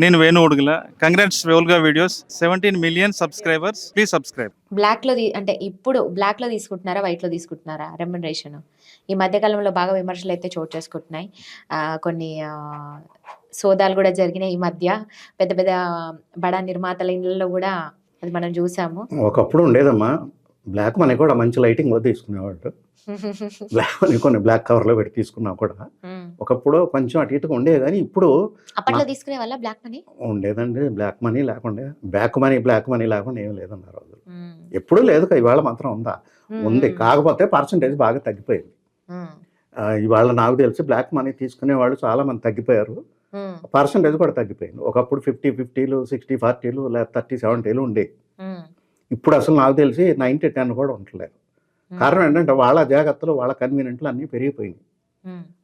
నేను Venu Udugula. Congrats వెల్గా videos seventeen million subscribers please subscribe బ్లాక్లో అంటే ఇప్పుడు బ్లాక్లో తీసుకుంటున్నారా వైట్లో తీసుకుంటున్నారా రెమ్యునరేషన్ ఈ మధ్య కాలంలో బాగా విమర్శలు అయితే చోటు చేసుకుంటున్నాయి. కొన్ని సోదాలు కూడా జరిగినాయి ఈ మధ్య. పెద్ద పెద్ద బడా నిర్మాతల ఇళ్ళలో కూడా అది మనం చూసాము. ఒకప్పుడు ఉండేదమ్మా. బ్లాక్ మనీ కూడా మంచి లైటింగ్ తీసుకునేవాళ్ళు. బ్లాక్ మనీ కొన్ని బ్లాక్ కవర్లో పెట్టి తీసుకున్నా కూడా. ఒకప్పుడు కొంచెం అటు ఇటుగా ఉండేది కానీ ఇప్పుడు అప్పట్లో తీసుకునే బ్లాక్ మనీ? ఉండేదండి. బ్లాక్ మనీ లేకుండా. బ్లాక్ మనీ బ్లాక్ మనీ లేకుండా ఏం లేదన్న రోజు ఎప్పుడూ లేదు ఇవాళ మాత్రం ఉందా? ఉంది. కాకపోతే పర్సంటేజ్ బాగా తగ్గిపోయింది. ఇవాళ నాకు తెలిసి బ్లాక్ మనీ తీసుకునే వాళ్ళు చాలా మంది తగ్గిపోయారు. పర్సంటేజ్ కూడా తగ్గిపోయింది. ఒకప్పుడు ఫిఫ్టీ ఫిఫ్టీలు సిక్స్టీ ఫార్టీలు లేదా థర్టీ సెవెంటీలు ఉండేవి. ఇప్పుడు అసలు నాకు తెలిసి నైంటీ టెన్ కూడా ఉండలేదు కారణం ఏంటంటే వాళ్ళ జాగ్రత్తలు వాళ్ళ కన్వీనియంట్లు అన్నీ పెరిగిపోయినాయి.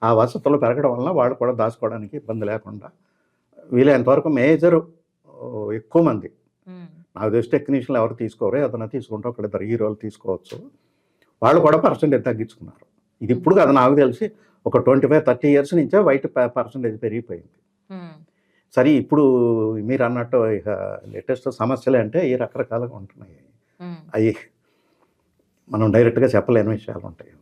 ఆ వసతులు పెరగడం వల్ల వాళ్ళు కూడా దాచుకోవడానికి ఇబ్బంది లేకుండా వీలైనంత వరకు మేజర్ ఎక్కువ మంది. నాకు తెలిసి టెక్నీషియన్లు ఎవరు తీసుకోరు ఏదైనా తీసుకుంటే ఒకళ్ళిద్దరు హీరోలు తీసుకోవచ్చు. వాళ్ళు కూడా పర్సంటేజ్ తగ్గించుకున్నారు. ఇది ఇప్పుడు కదా నాకు తెలిసి ఒక ట్వంటీ ఫైవ్ థర్టీ ఇయర్స్ నుంచే వైట్ పర్సంటేజ్ పెరిగిపోయింది. సరే ఇప్పుడు మీరు అన్నట్టు ఇక లేటెస్ట్ సమస్యలు అంటే ఈ రకరకాలుగా ఉంటున్నాయి. అవి మనం డైరెక్ట్గా చెప్పలేని విషయాలు ఉంటాయి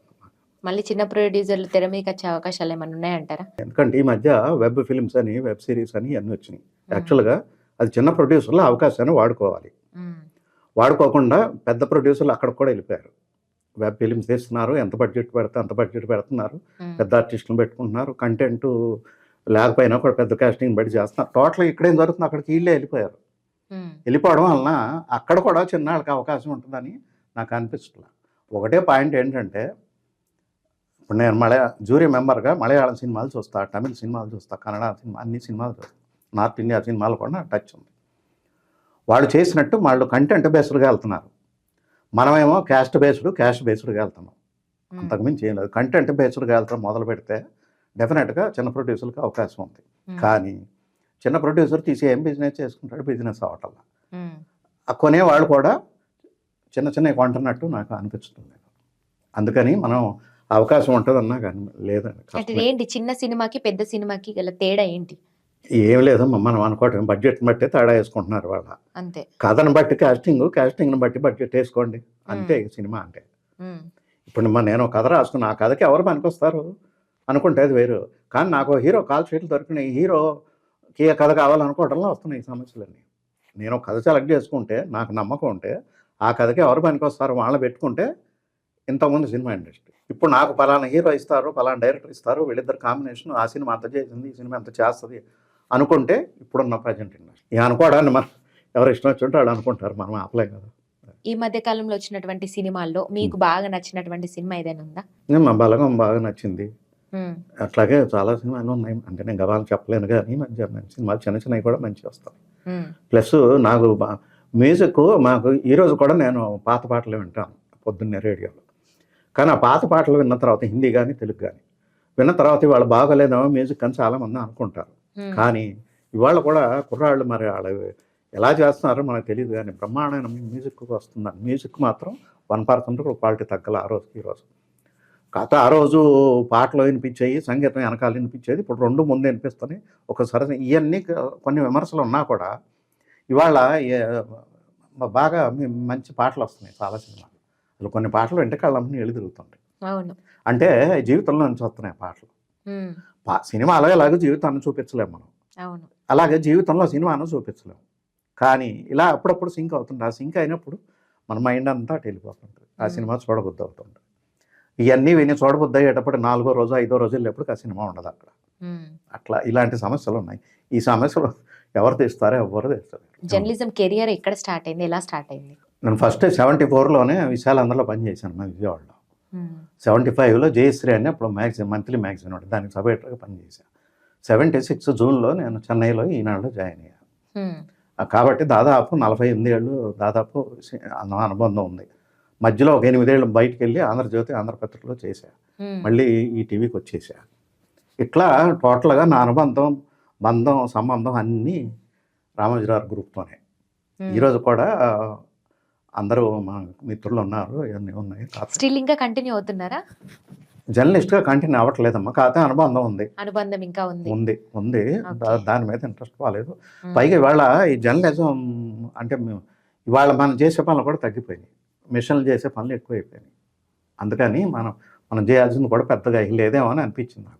మళ్ళీ చిన్న ప్రొడ్యూసర్లు తెర మీదకి వచ్చే అవకాశాలు ఏమైనా ఉన్నాయంటారా? ఎందుకంటే ఈ మధ్య వెబ్ ఫిల్మ్స్ అని వెబ్ సిరీస్ అని అన్నీ వచ్చినాయి. యాక్చువల్గా అది చిన్న ప్రొడ్యూసర్లు అవకాశాన్ని వాడుకోవాలి. వాడుకోకుండా పెద్ద ప్రొడ్యూసర్లు అక్కడ కూడా వెళ్ళిపోయారు. వెబ్ ఫిలిమ్స్ తీస్తున్నారు ఎంత బడ్జెట్ పెడితే అంత బడ్జెట్ పెడుతున్నారు పెద్ద ఆర్టిస్టులు పెట్టుకుంటున్నారు కంటెంట్ లేకపోయినా కూడా పెద్ద కాస్టింగ్ బట్టి చేస్తున్నారు టోటల్ ఇక్కడేం జరుగుతుంది అక్కడికి వీళ్ళే వెళ్ళిపోయారు. వెళ్ళిపోవడం వలన అక్కడ కూడా చిన్నాళ్ళకి అవకాశం ఉంటుందని నాకు అనిపిస్తుంది ఒకటే పాయింట్ ఏంటంటే ఇప్పుడు నేను మలయా జూరీ మెంబర్గా మలయాళం సినిమాలు చూస్తా తమిళ సినిమాలు చూస్తా కన్నడ సినిమా అన్ని సినిమాలు చూస్తా. నార్త్ ఇండియా సినిమాలు కూడా నాకు టచ్ ఉంది. వాళ్ళు చేసినట్టు వాళ్ళు కంటెంట్ బేస్డ్గా వెళ్తున్నారు. మనమేమో క్యాస్ట్ బేస్డ్ క్యాస్ట్ బేస్డ్గా వెళ్తున్నాం. అంతకుమించి ఏం లేదు. కంటెంట్ బేస్డ్గా వెళ్తాం మొదలు పెడితే డెఫినెట్గా చిన్న ప్రొడ్యూసర్కి అవకాశం ఉంది. కానీ చిన్న ప్రొడ్యూసర్ తీసి ఏం బిజినెస్ చేసుకుంటాడు? బిజినెస్ అవటం. ఆ కొనేవాళ్ళు కూడా చిన్న చిన్నవి కొంటున్నట్టు నాకు అనిపిస్తుంది. అందుకని మనం అవకాశం ఉంటుందన్నా కానీ లేదండి. ఏంటి? చిన్న సినిమాకి పెద్ద సినిమాకి గల తేడా ఏంటి? ఏం లేదమ్మా మనం అనుకోవటం. బడ్జెట్ బట్టి తేడా వేసుకుంటున్నారు వాళ్ళ. అంతే. కథను బట్టి కాస్టింగ్ కాస్టింగ్ని బట్టి బడ్జెట్ వేసుకోండి. అంతే సినిమా అంటే. ఇప్పుడు నేను కథ రాసుకున్నా ఆ కథకి ఎవరు పనికొస్తారు? అనుకుంటే అది వేరు. కానీ నాకు హీరో కాల్ షీట్లు దొరికినాయి. హీరోకి ఏ కథ కావాలనుకోవడంలో వస్తున్నాయి ఈ సమస్యలన్నీ. నేను కథ సెలెక్ట్ చేసుకుంటే నాకు నమ్మకం ఉంటే ఆ కథకి ఎవరు పనికొస్తారు వాళ్ళని పెట్టుకుంటే ఇంతకుముందు సినిమా ఇండస్ట్రీ. ఇప్పుడు నాకు పలానా హీరో ఇస్తారు పలానా డైరెక్టర్ ఇస్తారు వీళ్ళిద్దరు కాంబినేషన్ ఆ సినిమా అంత చేసింది ఈ సినిమా అంత చేస్తుంది అనుకుంటే ఇప్పుడున్న ప్రజెంట్ ఇండస్ట్రీ. ఇక అనుకోవడాన్ని మనం ఎవరు ఇష్టం వచ్చింటే వాళ్ళు అనుకుంటారు మనం ఆపలేం కదా. ఈ మధ్య కాలంలో వచ్చినటువంటి సినిమాల్లో మీకు బాగా నచ్చినటువంటి సినిమా ఏదైనా ఉందా? బలగం బాగా నచ్చింది. అట్లాగే చాలా సినిమాలు ఉన్నాయి. అంటే నేను గవాలు చెప్పలేను కానీ మంచి మంచి సినిమాలు చిన్న చిన్నవి కూడా మంచి వస్తాయి. ప్లస్ నాకు మ్యూజిక్ మాకు ఈరోజు కూడా నేను పాత పాటలు వింటాను పొద్దున్నే రేడియోలో. కానీ ఆ పాత పాటలు విన్న తర్వాత హిందీ కానీ తెలుగు కానీ విన్న తర్వాత ఇవాళ బాగోలేదేమో మ్యూజిక్ అని చాలామంది అనుకుంటారు. కానీ ఇవాళ కూడా కుర్రాళ్ళు మరి వాళ్ళు ఎలా చేస్తున్నారో మనకు తెలియదు కానీ బ్రహ్మాండమైన మ్యూజిక్ వస్తుందని మ్యూజిక్ మాత్రం వన్ పర్సెంట్ క్వాలిటీ తగ్గల ఆ రోజుకి ఈ కాకపోతే ఆ రోజు పాటలు వినిపించేవి సంగీతం వెనకాల వినిపించేది. ఇప్పుడు రెండు ముందు వినిపిస్తున్నాయి. ఒకసారి ఇవన్నీ కొన్ని విమర్శలు ఉన్నా కూడా ఇవాళ బాగా మంచి పాటలు వస్తున్నాయి చాలా సినిమాలు. అసలు కొన్ని పాటలు వెంట కళ్ళమ్మని వెళ్ళి తిరుగుతుంటాయి. అంటే జీవితంలో నుంచి వస్తున్నాయి ఆ పాటలు. పా సినిమాలో ఎలాగో జీవితాన్ని చూపించలేము మనం. అలాగే జీవితంలో సినిమాను చూపించలేము కానీ ఇలా అప్పుడప్పుడు సింక్ అవుతుంది ఆ సింక్ అయినప్పుడు మన మైండ్ అంతా వెళ్ళిపోతుంటుంది. ఆ. సినిమా చూడబుద్ధి అవుతుంది ఇవన్నీ విని చూడబుద్ధి అయ్యేటప్పుడు నాలుగో రోజు ఐదో రోజు వెళ్ళేప్పుడు ఆ సినిమా ఉండదు అక్కడ. అట్లా ఇలాంటి సమస్యలు ఉన్నాయి. ఈ సమస్యలు ఎవరు తీస్తారో ఎవరు తీస్తారు. జర్నలిజం కెరియర్ ఎక్కడ స్టార్ట్ అయింది? ఎలా స్టార్ట్ అయింది? నేను ఫస్ట్ సెవెంటీ ఫోర్లోనే విశాలందరిలో పనిచేశాను మా విజయవాడలో. సెవెంటీ ఫైవ్లో జయశ్రీ అని అప్పుడు మ్యాగజైన్ మంత్లీ మ్యాగజైన్ ఉంటుంది. దానికి సపరేట్గా పనిచేశాను సెవెంటీ సిక్స్ జూన్లో నేను చెన్నైలో ఈనాడులో జాయిన్ అయ్యాను. కాబట్టి దాదాపు నలభై ఎనిమిది ఏళ్ళు దాదాపు అనుబంధం ఉంది. మధ్యలో ఒక ఎనిమిదేళ్ళు బయటకు వెళ్ళి ఆంధ్రజ్యోతి ఆంధ్రపత్రికలో చేశా. మళ్ళీ ఈ టీవీకి వచ్చేసా ఇట్లా టోటల్గా నా అనుబంధం బంధం సంబంధం అన్నీ రామోజీరావు గ్రూప్తోనే. ఈరోజు కూడా అందరూ మా మిత్రులు ఉన్నారు ఇవన్నీ ఉన్నాయి. స్టిల్ ఇంకా కంటిన్యూ అవుతున్నారా? జర్నలిస్ట్గా కంటిన్యూ అవ్వట్లేదమ్మా. కాకపోతే అనుబంధం ఉంది. అనుబంధం ఇంకా ఉంది. ఉంది ఉంది. దాని మీద ఇంట్రెస్ట్ పోలేదు. పైగా ఇవాళ ఈ జర్నలిజం అంటే ఇవాళ మనం చేసే పనులు కూడా తగ్గిపోయినాయి. మిషన్లు చేసే పనులు ఎక్కువైపోయినాయి. అందుకని మనం మనం చేయాల్సింది కూడా పెద్దగా లేదేమో అని అనిపించింది నాకు.